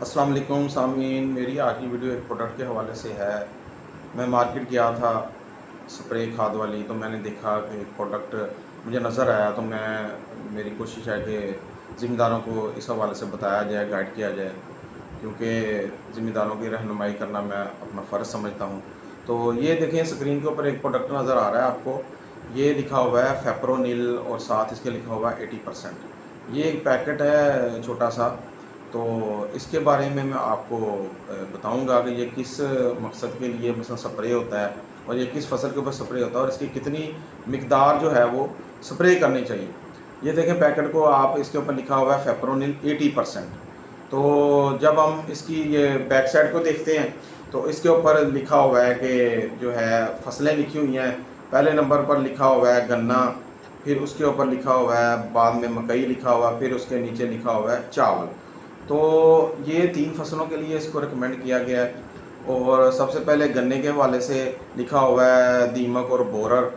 السلام علیکم سامعین، میری آج کی ویڈیو ایک پروڈکٹ کے حوالے سے ہے۔ میں مارکیٹ گیا تھا سپرے کھاد والی، تو میں نے دیکھا کہ ایک پروڈکٹ مجھے نظر آیا، تو میں میری کوشش ہے کہ ذمہ داروں کو اس حوالے سے بتایا جائے گائیڈ کیا جائے، کیونکہ ذمہ داروں کی رہنمائی کرنا میں اپنا فرض سمجھتا ہوں۔ تو یہ دیکھیں اسکرین کے اوپر ایک پروڈکٹ نظر آ رہا ہے آپ کو۔ یہ لکھا ہوا ہے فیپرونل اور ساتھ اس کے لکھا ہوا ہے ایٹی پرسینٹ یہ ایک پیکٹ ہے، چھوٹا سا۔ تو اس کے بارے میں میں آپ کو بتاؤں گا کہ یہ کس مقصد کے لیے مثلا سپرے ہوتا ہے اور یہ کس فصل کے اوپر سپرے ہوتا ہے اور اس کی کتنی مقدار جو ہے وہ سپرے کرنی چاہیے۔ یہ دیکھیں پیکٹ کو آپ اس کے اوپر لکھا ہوا ہے فیپرونل ایٹی پرسینٹ تو جب ہم اس کی یہ بیک سائڈ کو دیکھتے ہیں تو اس کے اوپر لکھا ہوا ہے کہ جو ہے فصلیں لکھی ہوئی ہیں۔ پہلے نمبر پر لکھا ہوا ہے گنا، پھر اس کے اوپر لکھا ہوا ہے بعد میں مکئی لکھا ہوا ہے پھر اس کے نیچے لکھا ہوا ہے چاول۔ تو یہ تین فصلوں کے لیے اس کو ریکمینڈ کیا گیا ہے۔ اور سب سے پہلے گنے کے حوالے سے لکھا ہوا ہے دیمک اور بورر۔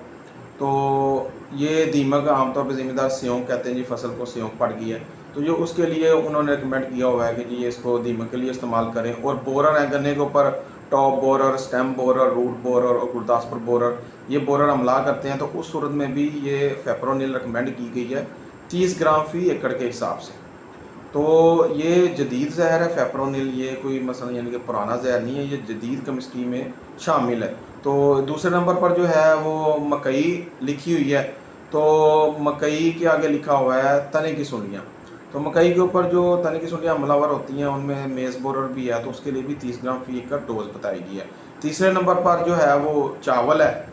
تو یہ دیمک عام طور پہ ذمہ دار سیونک کہتے ہیں جی فصل کو سیونک پڑ گئی ہے۔ تو یہ اس کے لیے انہوں نے ریکمینڈ کیا ہوا ہے کہ جی اس کو دیمک کے لیے استعمال کریں۔ اور بورر ہے گنے کے اوپر، top borer, stem borer, root borer اور گرداسپور بورر۔ یہ بورر عملہ کرتے ہیں، تو اس صورت میں بھی یہ فیپرونل ریکمینڈ کی گئی ہے۔ تیس گرام فی ایکڑ کے حساب سے۔ تو یہ جدید زہر ہے فیپرونل یہ کوئی مثلا یعنی کہ پرانا زہر نہیں ہے، یہ جدید کیمسٹری میں شامل ہے۔ تو دوسرے نمبر پر جو ہے وہ مکئی لکھی ہوئی ہے۔ تو مکئی کے آگے لکھا ہوا ہے تنے کی سنیاں تو مکئی کے اوپر جو تنے کی سنیاں حملہ ور ہوتی ہیں، ان میں میز بورر بھی ہے، تو اس کے لیے بھی تیس گرام فی ایکڑ ڈوز بتائی گئی ہے۔ تیسرے نمبر پر جو ہے وہ چاول ہے۔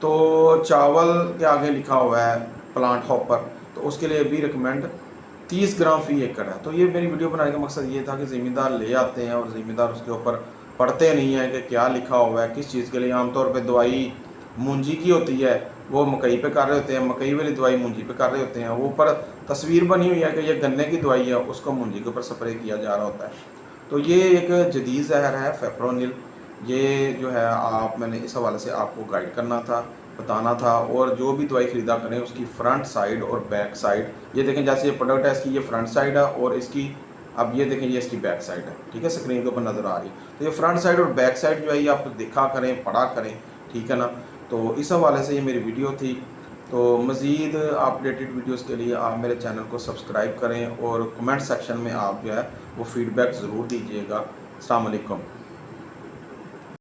تو چاول کے آگے لکھا ہوا ہے پلانٹ ہاپر۔ تو اس کے لیے بھی ریکمینڈ تیس گرام فی ایکڑ ہے۔ تو یہ میری ویڈیو بنانے کا مقصد یہ تھا کہ ذمہ دار لے آتے ہیں اور ذمہ دار اس کے اوپر پڑھتے نہیں ہیں کہ کیا لکھا ہوا ہے، کس چیز کے لیے۔ عام طور پہ دوائی مونجی کی ہوتی ہے، وہ مکئی پہ کر رہے ہوتے ہیں، مکئی والی دوائی مونجی پہ کر رہے ہوتے ہیں۔ وہ اوپر تصویر بنی ہوئی ہے کہ یہ گنے کی دوائی ہے، اس کو مونجی کے اوپر سپرے کیا جا رہا ہوتا ہے۔ تو یہ ایک جدید زہر ہے فیپرونل یہ جو ہے، آپ میں نے اس حوالے سے آپ کو گائیڈ کرنا تھا۔ بتانا تھا اور جو بھی دوائی خریدا کریں، اس کی فرنٹ سائڈ اور بیک سائڈ یہ دیکھیں جیسے یہ پروڈکٹ ہے، اس کی یہ فرنٹ سائڈ ہے اور اس کی اب یہ دیکھیں یہ اس کی بیک سائڈ ہے۔ ٹھیک ہے اسکرین کے اوپر نظر آ رہی۔ ہے تو یہ فرنٹ سائڈ اور بیک سائڈ جو ہے، یہ آپ دیکھا کریں، پڑھا کریں۔ ٹھیک ہے نا؟ تو اس حوالے سے یہ میری ویڈیو تھی۔ تو مزید اپڈیٹڈ ویڈیوز کے لیے آپ میرے چینل کو سبسکرائب کریں اور کمنٹ سیکشن میں آپ جو ہے، وہ فیڈ بیک ضرور دیجیے گا۔ السلام علیکم۔